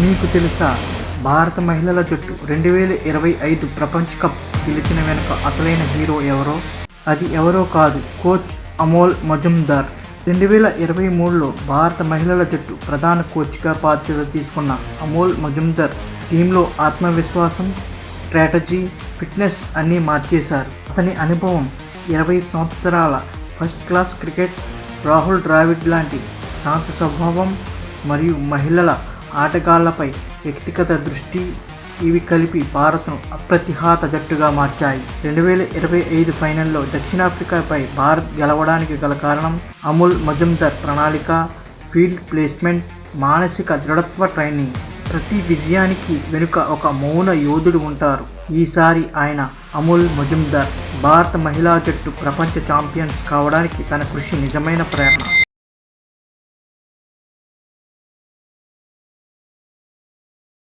మీకు తెలుసా? భారత మహిళల జట్టు రెండు వేల ఇరవై ఐదు ప్రపంచ కప్ గెలిచిన వెనుక అసలైన హీరో ఎవరో? అది ఎవరో కాదు కోచ్ అమోల్ మజుందార్. రెండు వేల ఇరవై మూడులో భారత మహిళల జట్టు ప్రధాన కోచ్గా బాధ్యత తీసుకున్న అమోల్ మజుందార్ టీంలో ఆత్మవిశ్వాసం స్ట్రాటజీ ఫిట్నెస్ అన్నీ మార్చేశారు. అతని అనుభవం ఇరవై సంవత్సరాల first class cricket Rahul Dravid లాంటి శాంత స్వభావం మరియు మహిళల ఆటగాళ్ళపై వ్యక్తిగత దృష్టి ఇవి కలిపి భారత్ను అప్రతిహాత జట్టుగా మార్చాయి. రెండు వేల ఇరవై ఐదు ఫైనల్లో దక్షిణాఫ్రికాపై భారత్ గెలవడానికి గల కారణం అమూల్ మజుందర్ ప్రణాళిక ఫీల్డ్ ప్లేస్మెంట్ మానసిక దృఢత్వ ట్రైనింగ్. ప్రతి విజయానికి వెనుక ఒక మౌన యోధుడు ఉంటారు. ఈసారి ఆయన అమూల్ మజుందార్ భారత మహిళా జట్టు ప్రపంచ ఛాంపియన్స్ కావడానికి తన కృషి నిజమైన ప్రేరణ.